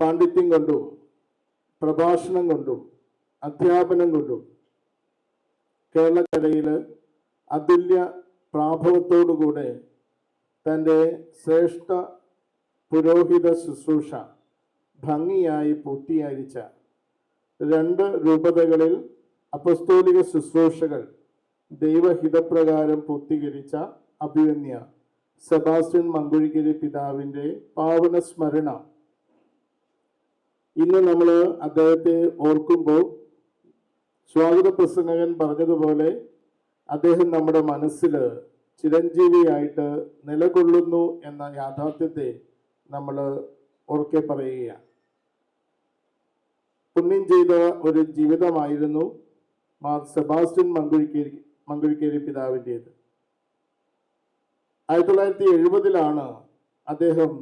പാണ്ഡിത്യം കൊണ്ടും പ്രഭാഷണം കൊണ്ടും അധ്യാപനം കൊണ്ടും. കേരളക്കരയിൽ അതുല്യ പ്രാഭവത്തോടുകൂടെ തന്റെ ശ്രേഷ്ഠ പുരോഹിത ശുശ്രൂഷ ഭംഗിയായി പൂർത്തീകരിച്ച രണ്ട് രൂപതകളിൽ അപസ്തോലിക ശുശ്രൂഷകൾ ദൈവഹിതപ്രകാരം പൂർത്തീകരിച്ച അഭിവന്യ സെബാസ്റ്റ്യൻ മങ്കുഴിക്കരി പിതാവിന്റെ പാവന സ്മരണ ഇന്ന് നമ്മൾ അദ്ദേഹത്തെ ഓർക്കുമ്പോൾ സ്വാഗത പ്രസംഗകൻ പറഞ്ഞതുപോലെ അദ്ദേഹം നമ്മുടെ മനസ്സിൽ ചിരഞ്ജീവിയായിട്ട് നിലകൊള്ളുന്നു എന്ന യാഥാർത്ഥ്യത്തെ നമ്മൾ ഉറക്കെ പറയുകയാണ്. പുണ്യം ചെയ്ത ഒരു ജീവിതമായിരുന്നു മാർ സെബാസ്റ്റ്യൻ മങ്കുഴിക്കേരി മങ്കുഴിക്കേരി പിതാവിന്റേത്. ആയിരത്തി തൊള്ളായിരത്തി എഴുപതിലാണ് അദ്ദേഹം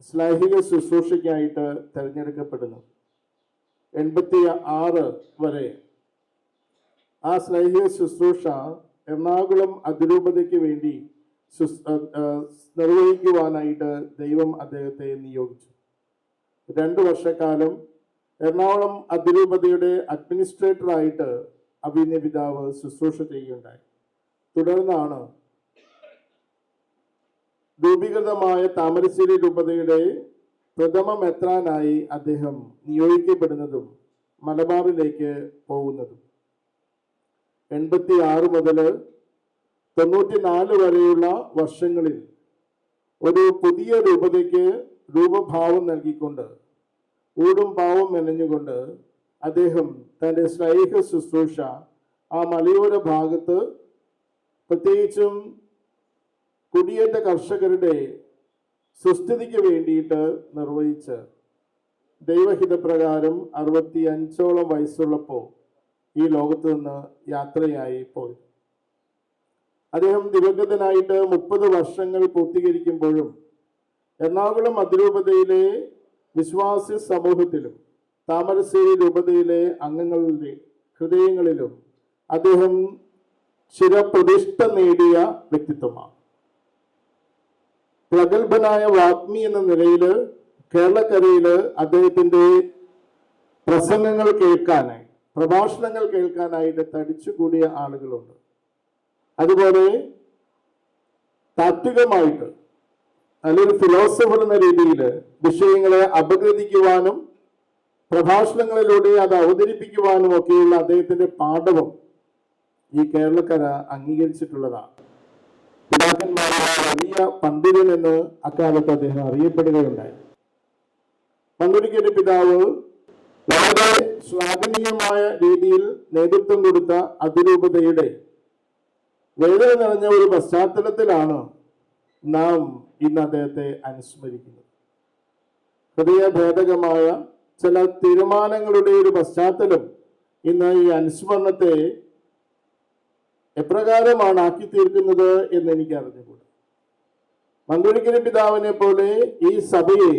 ശ്ലൈഹിക ശുശ്രൂഷയ്ക്കായിട്ട് തിരഞ്ഞെടുക്കപ്പെടുന്നു. എൺപത്തി ആറ് വരെ. ആ സ്ലൈഹിക ശുശ്രൂഷ എറണാകുളം അതിരൂപതയ്ക്ക് വേണ്ടി നിർവഹിക്കുവാനായിട്ട് ദൈവം അദ്ദേഹത്തെ നിയോഗിച്ചു. രണ്ടു വർഷക്കാലം എറണാകുളം അതിരൂപതയുടെ അഡ്മിനിസ്ട്രേറ്ററായിട്ട് അഭിനയ പിതാവ് ശുശ്രൂഷ ചെയ്യുകയുണ്ടായി. തുടർന്നാണ് രൂപീകൃതമായ താമരശ്ശേരി രൂപതയുടെ പ്രഥമ മെത്രാനായി അദ്ദേഹം നിയോഗിക്കപ്പെടുന്നതും മലബാറിലേക്ക് പോകുന്നതും. എൺപത്തി ആറ് മുതൽ തൊണ്ണൂറ്റി നാല് വരെയുള്ള വർഷങ്ങളിൽ ഒരു പുതിയ രൂപതയ്ക്ക് രൂപഭാവം നൽകിക്കൊണ്ട് ഊടും പാവം മെനഞ്ഞുകൊണ്ട് അദ്ദേഹം തന്റെ സ്നേഹ ശുശ്രൂഷ ആ മലയോര ഭാഗത്ത് പ്രത്യേകിച്ചും കുടിയേറ്റ കർഷകരുടെ സുസ്ഥിതിക്ക് വേണ്ടിയിട്ട് നിർവഹിച്ച് ദൈവഹിതപ്രകാരം അറുപത്തി അഞ്ചോളം വയസ്സുള്ളപ്പോൾ ഈ ലോകത്ത് നിന്ന് യാത്രയായി പോയി അദ്ദേഹം ദിവംഗതനായിട്ട് മുപ്പത് വർഷങ്ങൾ പൂർത്തീകരിക്കുമ്പോഴും എറണാകുളം അതിരൂപതയിലെ വിശ്വാസി സമൂഹത്തിലും താമരശ്ശേരി രൂപതയിലെ അംഗങ്ങളുടെ ഹൃദയങ്ങളിലും അദ്ദേഹം ചിരപ്രതിഷ്ഠ നേടിയ വ്യക്തിത്വമാണ്. പ്രഗത്ഭനായ വാഗ്മി എന്ന നിലയിൽ കേരളക്കരയിൽ അദ്ദേഹത്തിന്റെ പ്രസംഗങ്ങൾ കേൾക്കാനായി പ്രഭാഷണങ്ങൾ കേൾക്കാനായിട്ട് തടിച്ചുകൂടിയ ആളുകളുണ്ട്. അതുപോലെ താത്വികമായിട്ട് അല്ലെങ്കിൽ ഫിലോസഫർ എന്ന രീതിയിൽ വിഷയങ്ങളെ അപഗ്രഥിക്കുവാനും പ്രഭാഷണങ്ങളിലൂടെ അത് അവതരിപ്പിക്കുവാനും ഒക്കെയുള്ള അദ്ദേഹത്തിന്റെ പാഠവും ഈ കേരളക്കര അംഗീകരിച്ചിട്ടുള്ളതാണ്. പിതാക്കന്മാരുടെ വലിയ പന്തിരൻ എന്ന് അക്കാലത്ത് അദ്ദേഹം അറിയപ്പെടുകയുണ്ടായി. പന്തുരിക്കന്റെ പിതാവ് വളരെ ശ്ലാഘനീയമായ രീതിയിൽ നേതൃത്വം കൊടുത്ത അതിരൂപതയുടെ വേദന നിറഞ്ഞ ഒരു പശ്ചാത്തലത്തിലാണ് നാം ഇന്ന് അദ്ദേഹത്തെ അനുസ്മരിക്കുന്നത്. ഹൃദയഭേദകമായ ചില തീരുമാനങ്ങളുടെ ഒരു പശ്ചാത്തലം ഇന്ന് ഈ അനുസ്മരണത്തെ എപ്രകാരമാണ് ആക്കി തീർക്കുന്നത് എന്ന് എനിക്ക് അറിഞ്ഞുകൂടാ മങ്കുഴിക്കരി പിതാവിനെ പോലെ ഈ സഭയെ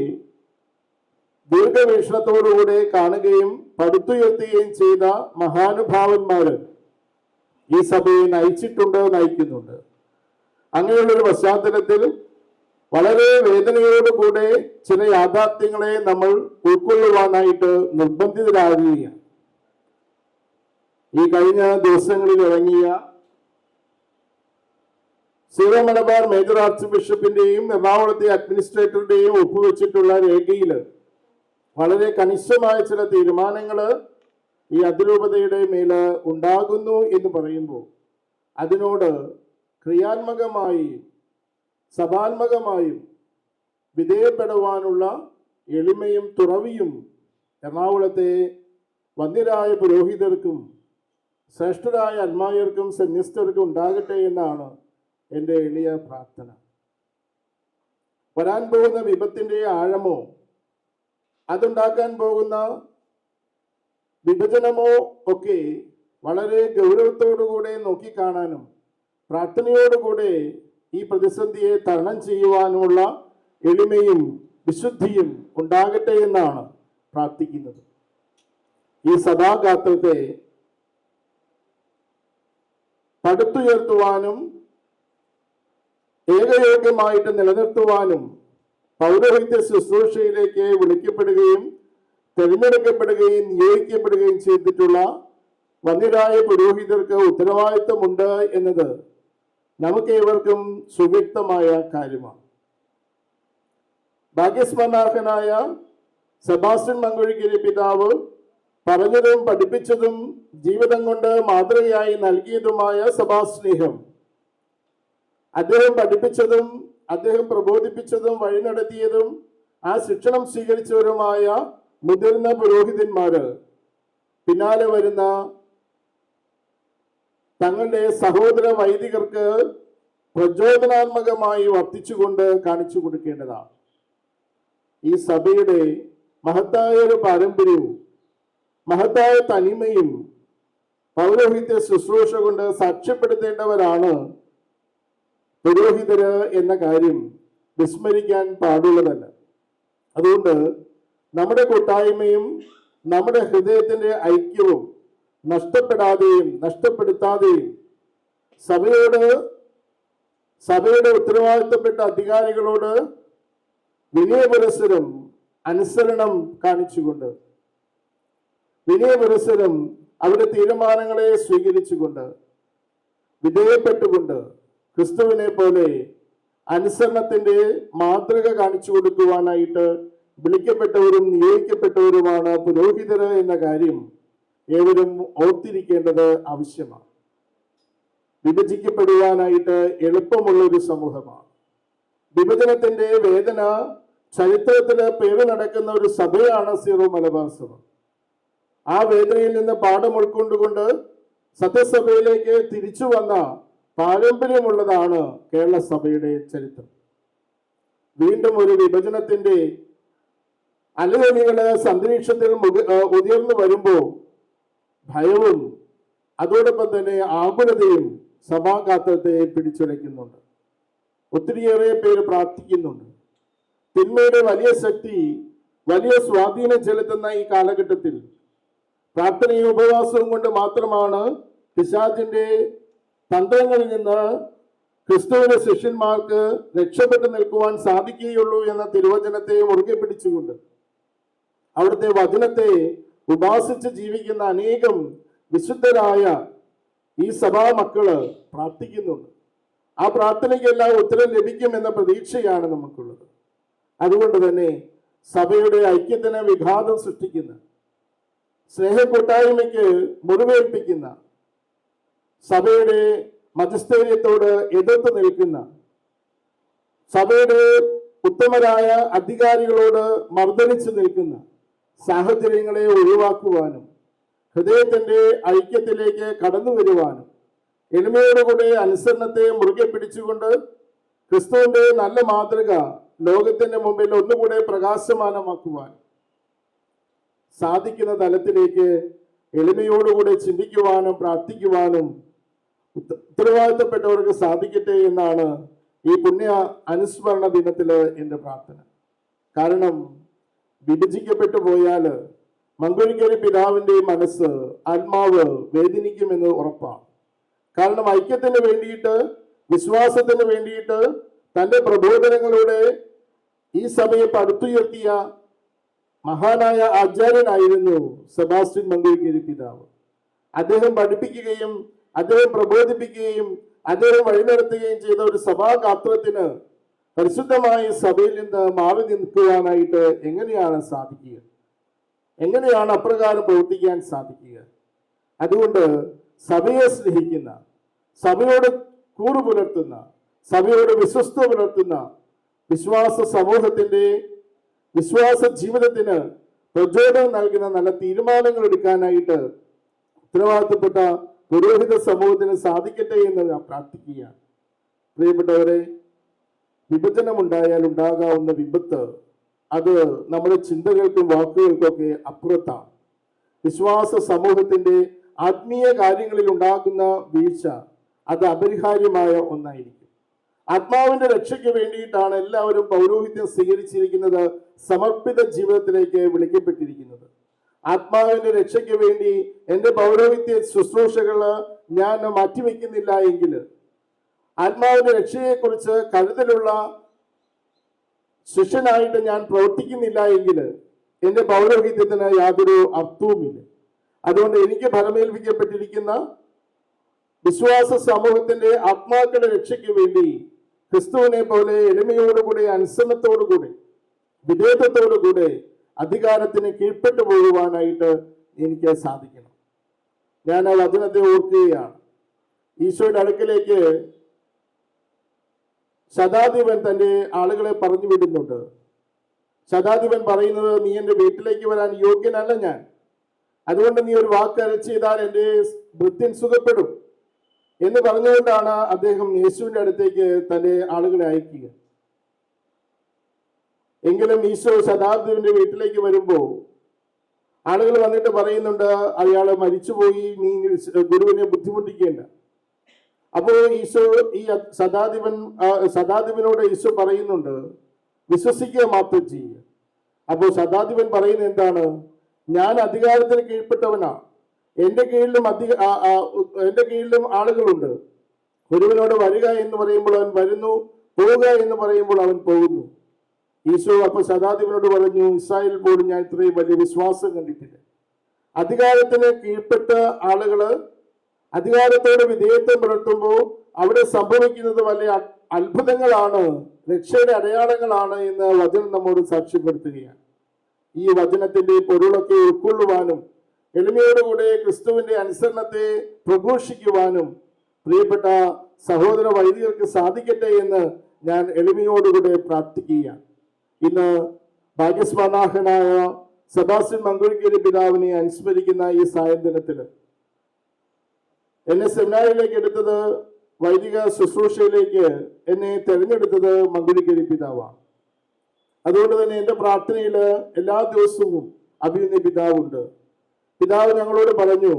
ദീർഘവീക്ഷണത്തോടുകൂടെ കാണുകയും പടുത്തുയർത്തുകയും ചെയ്ത മഹാനുഭാവന്മാര് ഈ സഭയെ നയിച്ചിട്ടുണ്ട് നയിക്കുന്നുണ്ട്. അങ്ങനെയുള്ളൊരു പശ്ചാത്തലത്തിൽ വളരെ വേദനയോടുകൂടെ ചില യാഥാർത്ഥ്യങ്ങളെ നമ്മൾ ഉൾക്കൊള്ളുവാനായിട്ട് നിർബന്ധിതരാകുകയാണ്. ഈ കഴിഞ്ഞ ദിവസങ്ങളിൽ ഇറങ്ങിയ സീറോ മലബാർ മേജർ ആർച്ച് ബിഷപ്പിന്റെയും എറണാകുളത്തെ അഡ്മിനിസ്ട്രേറ്ററുടെയും ഒപ്പുവെച്ചിട്ടുള്ള രേഖയിൽ വളരെ കണിശമായ ചില തീരുമാനങ്ങൾ ഈ അതിരൂപതയുടെ മേൽ ഉണ്ടാകുന്നു എന്ന് പറയുമ്പോൾ അതിനോട് ക്രിയാത്മകമായി സഭാത്മകമായും വിധേയപ്പെടുവാനുള്ള എളിമയും തുറവിയും എറണാകുളത്തെ വന്യരായ പുരോഹിതർക്കും ശ്രേഷ്ഠരായ അന്മായർക്കും സന്യസ്തർക്കും ഉണ്ടാകട്ടെ എന്നാണ് എന്റെ എളിയ പ്രാർത്ഥന. വരാൻ പോകുന്ന വിപത്തിന്റെ ആഴമോ അതുണ്ടാക്കാൻ പോകുന്ന വിഭജനമോ ഒക്കെ വളരെ ഗൗരവത്തോടുകൂടെ നോക്കിക്കാണാനും പ്രാർത്ഥനയോടുകൂടെ ഈ പ്രതിസന്ധിയെ തരണം ചെയ്യുവാനുമുള്ള എളിമയും വിശുദ്ധിയും ഉണ്ടാകട്ടെ എന്നാണ് പ്രാർത്ഥിക്കുന്നത്. ഈ സഭാഗാത്രത്തെ പടുത്തുയർത്തുവാനും ഏകയോഗ്യമായിട്ട് നിലനിർത്തുവാനും പൗരോഹിത്യ ശുശ്രൂഷയിലേക്ക് വിളിക്കപ്പെടുകയും തിരഞ്ഞെടുക്കപ്പെടുകയും നിയോഗിക്കപ്പെടുകയും ചെയ്തിട്ടുള്ള വന്യരായ പുരോഹിതർക്ക് ഉത്തരവാദിത്വമുണ്ട് എന്നത് നമുക്ക് ഏവർക്കും സുവ്യക്തമായ കാര്യമാണ്. ഭാഗ്യസ്മരണാർഹനായ സെബാസ്റ്റ്യൻ മങ്കുഴിക്കരി പിതാവ് പറഞ്ഞതും പഠിപ്പിച്ചതും ജീവിതം കൊണ്ട് മാതൃകയായി നൽകിയതുമായ സഭാസ്നേഹം അദ്ദേഹം പഠിപ്പിച്ചതും അദ്ദേഹം പ്രബോധിപ്പിച്ചതും വഴി നടത്തിയതും ആ ശിക്ഷണം സ്വീകരിച്ചവരുമായ മുതിർന്ന പുരോഹിതന്മാര്. പിന്നാലെ വരുന്ന തങ്ങളുടെ സഹോദര വൈദികർക്ക് പ്രചോദനാത്മകമായി വർത്തിച്ചുകൊണ്ട് കാണിച്ചു കൊടുക്കേണ്ടതാണ്. ഈ സഭയുടെ മഹത്തായ ഒരു പാരമ്പര്യവും മഹത്തായ തനിമയും പൗരോഹിത്യ ശുശ്രൂഷ കൊണ്ട് സാക്ഷ്യപ്പെടുത്തേണ്ടവരാണ് പുരോഹിതര് എന്ന കാര്യം വിസ്മരിക്കാൻ പാടുള്ളതല്ല. അതുകൊണ്ട് നമ്മുടെ കൂട്ടായ്മയും നമ്മുടെ ഹൃദയത്തിന്റെ ഐക്യവും നഷ്ടപ്പെടാതെയും നഷ്ടപ്പെടുത്താതെയും സഭയോട് സഭയുടെ ഉത്തരവാദിത്തപ്പെട്ട അധികാരികളോട് വിനയപുരസരം അനുസരണം കാണിച്ചുകൊണ്ട് വിനയപുരസരം അവരുടെ തീരുമാനങ്ങളെ സ്വീകരിച്ചുകൊണ്ട് വിധേയപ്പെട്ടുകൊണ്ട് ക്രിസ്തുവിനെ പോലെ അനുസരണത്തിന്റെ മാതൃക കാണിച്ചു കൊടുക്കുവാനായിട്ട് വിളിക്കപ്പെട്ടവരും നിയോഗിക്കപ്പെട്ടവരുമാണ് പുരോഹിതര് എന്ന കാര്യം ഏവരും ഓർത്തിരിക്കേണ്ടത് ആവശ്യമാണ്. വിഭജിക്കപ്പെടുവാനായിട്ട് എളുപ്പമുള്ള ഒരു സമൂഹമാണ്. വിഭജനത്തിന്റെ വേദന ചരിത്രത്തിൽ പേര് നടക്കുന്ന ഒരു സഭയാണ് സീറോ മലബാർ സഭ. ആ വേദനയിൽ നിന്ന് പാഠം ഉൾക്കൊണ്ടുകൊണ്ട് സത്യസഭയിലേക്ക് തിരിച്ചു വന്ന പാരമ്പര്യമുള്ളതാണ് കേരള സഭയുടെ ചരിത്രം. വീണ്ടും ഒരു വിഭജനത്തിന്റെ അലകളികൾ അന്തരീക്ഷത്തിൽ ഉയർന്നു വരുമ്പോൾ ഭയവും അതോടൊപ്പം തന്നെ ആകുലതയും സഭാഗാത്രത്തെ പിടിച്ചുലയ്ക്കുന്നുണ്ട്. ഒത്തിരിയേറെ പേര് പ്രാർത്ഥിക്കുന്നുണ്ട്. തിന്മയുടെ വലിയ ശക്തി വലിയ സ്വാധീനം ചെലുത്തുന്ന ഈ കാലഘട്ടത്തിൽ പ്രാർത്ഥനയും ഉപവാസവും കൊണ്ട് മാത്രമാണ് പിശാചിന്റെ തന്ത്രങ്ങളിൽ നിന്ന് ക്രിസ്തുവിന്റെ ശിഷ്യന്മാർക്ക് രക്ഷപ്പെട്ടു നിൽക്കുവാൻ സാധിക്കുകയുള്ളൂ എന്ന തിരുവചനത്തെ മുറുകെ പിടിച്ചുകൊണ്ട് അവിടുത്തെ വചനത്തെ ഉപാസിച്ച് ജീവിക്കുന്ന അനേകം വിശുദ്ധരായ ഈ സഭാ മക്കൾ പ്രാർത്ഥിക്കുന്നുണ്ട്. ആ പ്രാർത്ഥനയ്ക്കെല്ലാം ഉത്തരം ലഭിക്കുമെന്ന പ്രതീക്ഷയാണ് നമുക്കുള്ളത്. അതുകൊണ്ട് തന്നെ സഭയുടെ ഐക്യത്തിന് വിഘാതം സൃഷ്ടിക്കുന്ന സ്നേഹ കൂട്ടായ്മയ്ക്ക് മുറിവേൽപ്പിക്കുന്ന സഭയുടെ മജിസ്റ്റേറിയത്തോട് എതിർത്ത് നിൽക്കുന്ന സഭയുടെ ഉത്തമരായ അധികാരികളോട് മർദ്ദനിച്ചു നിൽക്കുന്ന സാഹചര്യങ്ങളെ ഒഴിവാക്കുവാനും ഹൃദയത്തിന്റെ ഐക്യത്തിലേക്ക് കടന്നു വരുവാനും എളിമയോടുകൂടെ അനുസരണത്തെ മുറുകെ പിടിച്ചുകൊണ്ട് ക്രിസ്തുവിന്റെ നല്ല മാതൃക ലോകത്തിന്റെ മുമ്പിൽ ഒന്നുകൂടെ പ്രകാശമാനമാക്കുവാൻ സാധിക്കുന്ന തലത്തിലേക്ക് എളിമയോടുകൂടെ ചിന്തിക്കുവാനും പ്രാർത്ഥിക്കുവാനും ഉത്തരവാദിത്തപ്പെട്ടവർക്ക് സാധിക്കട്ടെ എന്നാണ് ഈ പുണ്യ അനുസ്മരണ ദിനത്തിൽ എന്റെ പ്രാർത്ഥന. കാരണം വിഭജിക്കപ്പെട്ടു പോയാൽ മങ്കുഴിക്കരി പിതാവിന്റെ മനസ്സ് ആത്മാവ് വേദനിക്കുമെന്ന് ഉറപ്പാണ്. കാരണം ഐക്യത്തിന് വേണ്ടിയിട്ട് വിശ്വാസത്തിന് വേണ്ടിയിട്ട് തന്റെ പ്രബോധനങ്ങളുടെ ഈ സഭയെ പടുത്തുയർത്തിയ മഹാനായ ആചാര്യനായിരുന്നു സെബാസ്റ്റ്യൻ മങ്കുഴിക്കരി പിതാവ്. അദ്ദേഹം പഠിപ്പിക്കുകയും അദ്ദേഹം പ്രബോധിപ്പിക്കുകയും അദ്ദേഹം വഴി നടത്തുകയും ചെയ്ത ഒരു സഭാഗാത്രത്തിന് പരിശുദ്ധമായ സഭയിൽ നിന്ന് മാറി നിൽക്കുവാനായിട്ട് എങ്ങനെയാണ് സാധിക്കുക? എങ്ങനെയാണ് അപ്രകാരം പ്രവർത്തിക്കാൻ സാധിക്കുക? അതുകൊണ്ട് സഭയെ സ്നേഹിക്കുന്ന സഭയോട് കൂറു പുലർത്തുന്ന സഭയോട് വിശ്വസ്ത പുലർത്തുന്ന വിശ്വാസ സമൂഹത്തിന്റെ വിശ്വാസ ജീവിതത്തിന് പ്രചോദനം നൽകുന്ന നല്ല തീരുമാനങ്ങൾ എടുക്കാനായിട്ട് ഉത്തരവാദിത്തപ്പെട്ട പുരോഹിത സമൂഹത്തിന് സാധിക്കട്ടെ എന്ന് ഞാൻ പ്രാർത്ഥിക്കുകയാണ്. പ്രിയപ്പെട്ടവരെ വിഭജനമുണ്ടായാൽ ഉണ്ടാകാവുന്ന വിപത്ത് അത് നമ്മുടെ ചിന്തകൾക്കും വാക്കുകൾക്കൊക്കെ അപ്പുറത്താണ്. വിശ്വാസ സമൂഹത്തിന്റെ ആത്മീയ കാര്യങ്ങളിൽ ഉണ്ടാകുന്ന വീഴ്ച അത് അപരിഹാര്യമായ ഒന്നായിരിക്കും. ആത്മാവിന്റെ രക്ഷയ്ക്ക് വേണ്ടിയിട്ടാണ് എല്ലാവരും പൗരോഹിത്യം സ്വീകരിച്ചിരിക്കുന്നത് സമർപ്പിത ജീവിതത്തിലേക്ക് വിളിക്കപ്പെട്ടിരിക്കുന്നത്. ആത്മാവിന്റെ രക്ഷയ്ക്ക് വേണ്ടി എന്റെ പൗരോഹിത്യ ശുശ്രൂഷകൾ ഞാൻ മാറ്റിവെക്കുന്നില്ല എങ്കിൽ ആത്മാവിന്റെ രക്ഷയെക്കുറിച്ച് കരുതലുള്ള ശിഷ്യനായിട്ട് ഞാൻ പ്രവർത്തിക്കുന്നില്ല എങ്കിൽ എന്റെ പൗരോഹിത്യത്തിന് യാതൊരു അർത്ഥവുമില്ല. അതുകൊണ്ട് എനിക്ക് ഫലമേൽപ്പിക്കപ്പെട്ടിരിക്കുന്ന വിശ്വാസ സമൂഹത്തിന്റെ ആത്മാക്കളുടെ രക്ഷയ്ക്ക് വേണ്ടി ക്രിസ്തുവിനെ പോലെ എളിമയോടുകൂടി അനുസരണത്തോടുകൂടെ വിധേയത്വത്തോടുകൂടി അധികാരത്തിന് കീഴ്പ്പെട്ടു പോകുവാനായിട്ട് എനിക്ക് സാധിക്കണം. ഞാൻ ആ വചനത്തെ ഓർക്കുകയാണ്. ഈശോയുടെ അടുക്കിലേക്ക് ശതാധിപൻ തന്റെ ആളുകളെ പറഞ്ഞു വിടുന്നുണ്ട്. ശതാധിപൻ പറയുന്നത് നീ എന്റെ വീട്ടിലേക്ക് വരാൻ യോഗ്യനല്ല ഞാൻ. അതുകൊണ്ട് നീ ഒരു വാക്ക് അരച്ച് ചെയ്താൽ എന്റെ ഭൃത്യൻ സുഖപ്പെടും. എന്ന് പറഞ്ഞുകൊണ്ടാണ് അദ്ദേഹം യേശുവിന്റെ അടുത്തേക്ക് തന്റെ ആളുകളെ അയക്കുക. എങ്കിലും ഈശോ ശതാബ്ദിന്റെ വീട്ടിലേക്ക് വരുമ്പോൾ ആളുകൾ വന്നിട്ട് പറയുന്നുണ്ട് അയാൾ മരിച്ചുപോയി നീ ഗുരുവിനെ ബുദ്ധിമുട്ടിക്കേണ്ട. അപ്പോൾ ഈശോ ഈ സദാധിപൻ സദാധിപനോട് ഈശോ പറയുന്നുണ്ട് വിശ്വസിക്കുക മാത്രം ചെയ്യുക അപ്പോൾ സദാധിപൻ പറയുന്നത് എന്താണ്? ഞാൻ അധികാരത്തിന് കീഴ്പ്പെട്ടവനാ. എന്റെ കീഴിലും അധിക എന്റെ കീഴിലും ആളുകളുണ്ട്. ഗുരുവിനോട് വരിക എന്ന് പറയുമ്പോൾ അവൻ വരുന്നു പോവുക എന്ന് പറയുമ്പോൾ അവൻ പോകുന്നു. ഈശോ അപ്പൊ ശതാധിപനോട് പറഞ്ഞു ഇസ്രായേൽ പോലും ഞാൻ ഇത്രയും വലിയ വിശ്വാസം കണ്ടിട്ടില്ല. അധികാരത്തിന് കീഴ്പ്പെട്ട ആളുകൾ അധികാരത്തോട് വിധേയത്വം പുലർത്തുമ്പോൾ അവിടെ സംഭവിക്കുന്നത് വലിയ അത്ഭുതങ്ങളാണ് രക്ഷയുടെ അടയാളങ്ങളാണ് എന്ന് വചനം നമ്മോട് സാക്ഷ്യപ്പെടുത്തുകയാണ്. ഈ വചനത്തിന്റെ പൊരുളൊക്കെ ഉൾക്കൊള്ളുവാനും എളിമയോടുകൂടെ ക്രിസ്തുവിന്റെ അനുസരണത്തെ പ്രഘോഷിക്കുവാനും പ്രിയപ്പെട്ട സഹോദര വൈദികർക്ക് സാധിക്കട്ടെ എന്ന് ഞാൻ എളിമയോടുകൂടെ പ്രാർത്ഥിക്കുകയാണ്. ഇന്ന് ഭാഗ്യസ്മരണാഹനായ സദാസിൻ മങ്കുഴിക്കേരി പിതാവിനെ അനുസ്മരിക്കുന്ന ഈ സായന്തനത്തിൽ എന്നെ സെമിനാറിലേക്ക് എടുത്തത് വൈദിക ശുശ്രൂഷയിലേക്ക് എന്നെ തെരഞ്ഞെടുത്തത് മങ്കുഴിക്കേരി പിതാവാണ്. അതുകൊണ്ട് തന്നെ എന്റെ പ്രാർത്ഥനയിൽ എല്ലാ ദിവസവും അഭിനന്ദി പിതാവുണ്ട്. പിതാവ് ഞങ്ങളോട് പറഞ്ഞു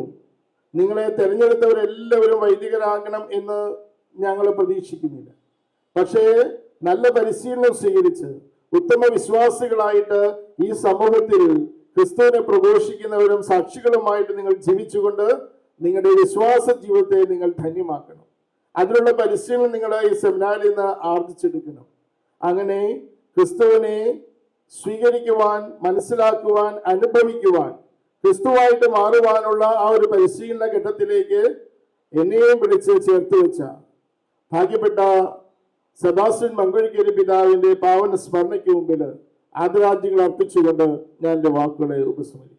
നിങ്ങളെ തെരഞ്ഞെടുത്തവരെല്ലാവരും വൈദികരാകണം എന്ന് ഞങ്ങൾ പ്രതീക്ഷിക്കുന്നില്ല. പക്ഷേ നല്ല പരിശീലനം സ്വീകരിച്ച് ഉത്തമ വിശ്വാസികളായിട്ട് ഈ സമൂഹത്തിൽ ക്രിസ്തുവിനെ പ്രഘോഷിക്കുന്നവരും സാക്ഷികളുമായിട്ട് നിങ്ങൾ ജീവിച്ചുകൊണ്ട് നിങ്ങളുടെ വിശ്വാസ ജീവിതത്തെ നിങ്ങൾ ധന്യമാക്കണം. അതിനുള്ള പരിശീലനം നിങ്ങൾ ഈ സെമിനാറിൽ നിന്ന് ആർജിച്ചെടുക്കണം. അങ്ങനെ ക്രിസ്തുവിനെ സ്വീകരിക്കുവാൻ മനസ്സിലാക്കുവാൻ അനുഭവിക്കുവാൻ ക്രിസ്തുവായിട്ട് മാറുവാനുള്ള ആ ഒരു പരിശീലന ഘട്ടത്തിലേക്ക് എന്നെയും വിളിച്ച് ചേർത്ത് വെച്ച ഭാഗ്യപ്പെട്ട സെബാസ്റ്റ്യൻ മങ്കുഴിക്കേരി പിതാവിന്റെ പാവന സ്മരണയ്ക്ക് മുമ്പിൽ ആദരാജ്യങ്ങൾ അർപ്പിച്ചുകൊണ്ട് ഞാൻ എന്റെ വാക്കുകളെ ഉപസ്മരിക്കും